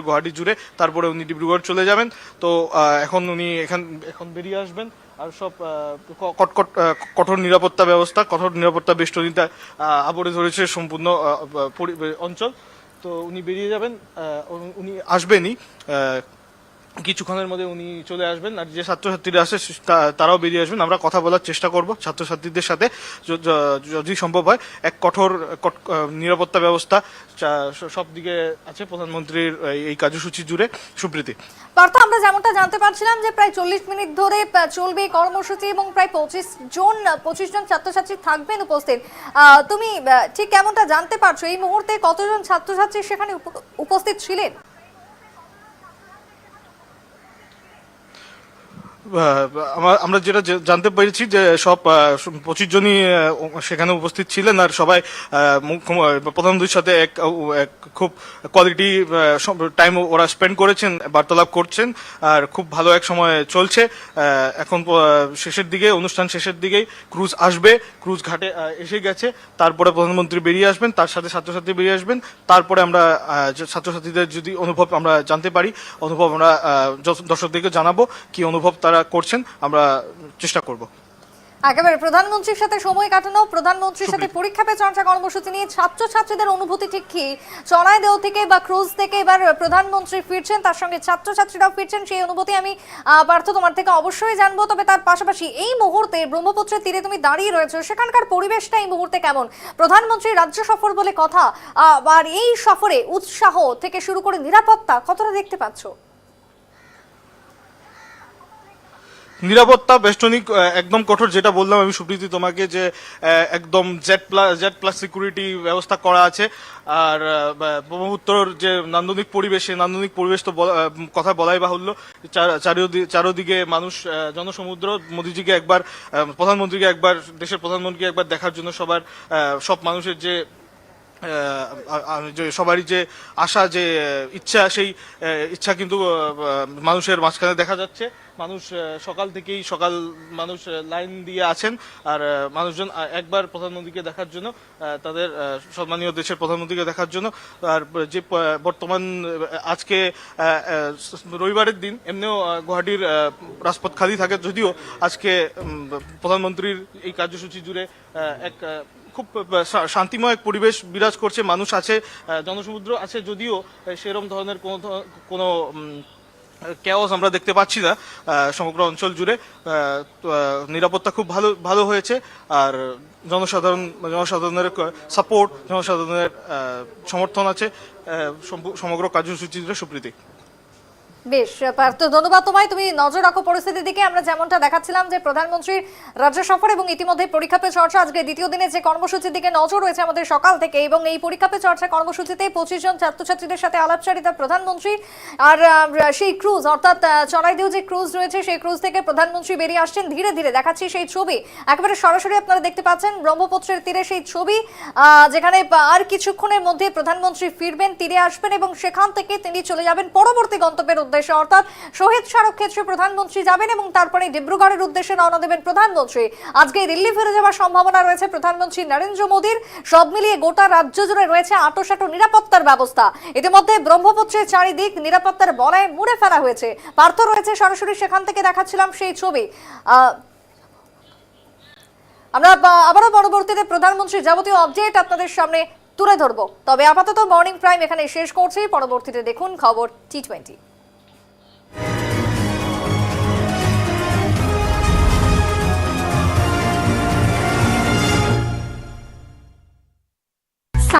গুয়াহাটি জুড়ে, তারপরে উনি ডিব্রুগড় চলে যাবেন। তো এখন উনি এখান, এখন বেরিয়ে আসবেন। আর সব কটকট কঠোর নিরাপত্তা ব্যবস্থা, কঠোর নিরাপত্তা বেষ্টনীতে আবরে ধরেছে সম্পূর্ণ অঞ্চল। তো উনি বেরিয়ে যাবেন উনি- আসবেনই কিছুক্ষণের মধ্যে উনি চলে আসবেন আর যে ছাত্রছাত্রীরা আছে তারাও বেরিয়ে আসবেন। আমরা কথা বলার চেষ্টা করব ছাত্রছাত্রীদের সাথে যদি সম্ভব হয়। এক কঠোর নিরাপত্তা ব্যবস্থা সব দিকে আছে প্রধানমন্ত্রীর এই- কার্যসূচি জুড়ে। সুপ্রীতি। পার্থ, আমরা যেমনটা জানতে পারছিলাম যে প্রায় চল্লিশ মিনিট ধরে চলবে কর্মসূচি এবং প্রায় পঁচিশ জন পঁচিশ জন ছাত্রছাত্রী থাকবেন উপস্থিত। তুমি ঠিক কেমনটা জানতে পারছ? এই মুহূর্তে কতজন ছাত্রছাত্রী সেখানে উপ- উপস্থিত ছিলেন আহ, আমা- আমরা যেটা জানতে পেরেছি যে সব পঁচিশ জনই সেখানে উপস্থিত ছিলেন আর সবাই মুখ্য- প্রধানমন্ত্রীর সাথে এক এক খুব কোয়ালিটি টাইম ওরা স্পেন্ড করেছেন, বার্তালাপ করছেন আর খুব ভালো এক সময় চলছে। এখন শেষের দিকে, অনুষ্ঠান শেষের দিকেই ক্রুজ আসবে। ক্রুজ ঘাটে এসে গেছে। তারপরে প্রধানমন্ত্রী বেরিয়ে আসবেন, তার সাথে ছাত্রছাত্রী বেরিয়ে আসবেন। তারপরে আমরা ছাত্রছাত্রীদের যদি অনুভব আমরা জানতে পারি, অনুভব আমরা দর্শকদেরকে জানাব কি অনুভব তারা করছেন আমরা চেষ্টা করব। একেবারে প্রধানমন্ত্রীর সাথে সময় কাটানো প্রধানমন্ত্রীর সাথে পরীক্ষা পে চর্চা কর্মসূচি নিয়ে ছাত্রছাত্রীদের অনুভূতি ঠিক কি? চড়াইদেও থেকে বা ক্রুজ থেকে এবার প্রধানমন্ত্রী ফিরছেন তার সঙ্গে ছাত্রছাত্রীরাও ফিরছেন সেই অনুভূতি আমি পার্থ তোমার থেকে অবশ্যই জানব। তবে তার পাশাপাশি এই মুহূর্তে ব্রহ্মপুত্রের তীরে তুমি দাঁড়িয়ে রয়েছো সেখানকার পরিবেশটা এই মুহূর্তে কেমন? প্রধানমন্ত্রী রাজ্য সফর বলে কথা আর এই সফরে উৎসাহ থেকে শুরু করে নিরাপত্তা কতটা দেখতে পাচ্ছো? নিরাপত্তা বেষ্টনী আহ, একদম কঠোর যেটা বললাম আমি সুপ্রীতি তোমাকে যে একদম Z plus Z plus security ব্যবস্থা করা আছে। আর ব্রহ্মপুত্রর যে নান্দনিক পরিবেশে নান্দনিক পরিবেশ তো কথা বলাই বাহুল্য। চারোদিকে মানুষ জনসমুদ্র। মোদিজিকে একবার প্রধানমন্ত্রীকে একবার দেশের প্রধানমন্ত্রীকে একবার দেখার জন্য সবার সব মানুষের যে সবারই যে আশা, যে ইচ্ছা, সেই ইচ্ছা কিন্তু মানুষের মাঝখানে দেখা যাচ্ছে। মানুষ সকাল থেকেই সকাল মানুষ লাইন দিয়ে আছেন আর মানুষজন একবার প্রধানমন্ত্রীকে দেখার জন্য তাদের সম্মানীয় দেশের প্রধানমন্ত্রীকে দেখার জন্য। আর যে বর্তমান আজকে রবিবারের দিন, এমনিও গুয়াহাটির রাজপথ খালি থাকে। যদিও আজকে প্রধানমন্ত্রীর এই কার্যসূচি জুড়ে এক খুব শান্তিময় পরিবেশ বিরাজ করছে, মানুষ আছে জনসমুদ্র আছে, যদিও সেরম ধরনের কোনো কোনো কেওস আমরা দেখতে পাচ্ছি না সমগ্র অঞ্চল জুড়ে নিরাপত্তা খুব ভালো ভালো হয়েছে, আর জনসাধারণ, জনসাধারণের সাপোর্ট জনসাধারণের সমর্থন আছে সমগ্র কার্যসূচি জুড়ে সুপ্রীতি। বেশ পার্থ ধন্যবাদ তোমায়। তুমি নজর রাখো পরিস্থিতির দিকে। আমরা যেমনটা দেখাচ্ছিলাম যে প্রধানমন্ত্রীর রাজ্য সফর এবং ইতিমধ্যে পরীক্ষা পে চর্চা। আজকে দ্বিতীয় দিনে যে কর্মসূচির দিকে নজর রয়েছে আমাদের সকাল থেকে এবং এই পরীক্ষা পে চর্চা কর্মসূচিতে পঁচিশ জন ছাত্রছাত্রীদের সাথে আলাপচারিতা প্রধানমন্ত্রী আর সেই ক্রুজ, অর্থাৎ চড়াইদেও যে ক্রুজ রয়েছে সেই ক্রুজ থেকে প্রধানমন্ত্রী বেরিয়ে আসছেন। ধীরে ধীরে দেখাচ্ছি সেই ছবি। একেবারে সরাসরি আপনারা দেখতে পাচ্ছেন ব্রহ্মপুত্রের তীরে সেই ছবি যেখানে আর কিছুক্ষণের মধ্যে প্রধানমন্ত্রী ফিরবেন তীরে আসবেন এবং সেখান থেকে তিনি চলে যাবেন। পরবর্তী গন্তব্যের উদ্দেশ্যে অর্থাৎ শহীদ স্মারক ক্ষেত্রে প্রধানমন্ত্রী যাবেন এবং তারপরে ডিব্রুগড়ের উদ্দেশ্যে রওনা দেবেন প্রধানমন্ত্রী। আজকে দিল্লি ফিরে যাওয়ার সম্ভাবনা রয়েছে প্রধানমন্ত্রী নরেন্দ্র মোদীর। সব মিলিয়ে গোটা রাজ্য জুড়ে রয়েছে আটোসাটো নিরাপত্তার ব্যবস্থা। ইতিমধ্যে ব্রহ্মপুত্রের চারিদিক নিরাপত্তার বলয়ে মুড়ে ফেলা হয়েছে। পার্থ রয়েছে সরাসরি সেখান থেকে দেখাচ্ছিলাম সেই ছবি। আমরা আবারও পরবর্তীতে প্রধানমন্ত্রী যাবতীয় আপডেট আপনাদের সামনে তুলে ধরবো। তবে আপাতত মর্নিং প্রাইম এখানে শেষ করছি। পরবর্তীতে দেখুন খবর টি টোয়েন্টি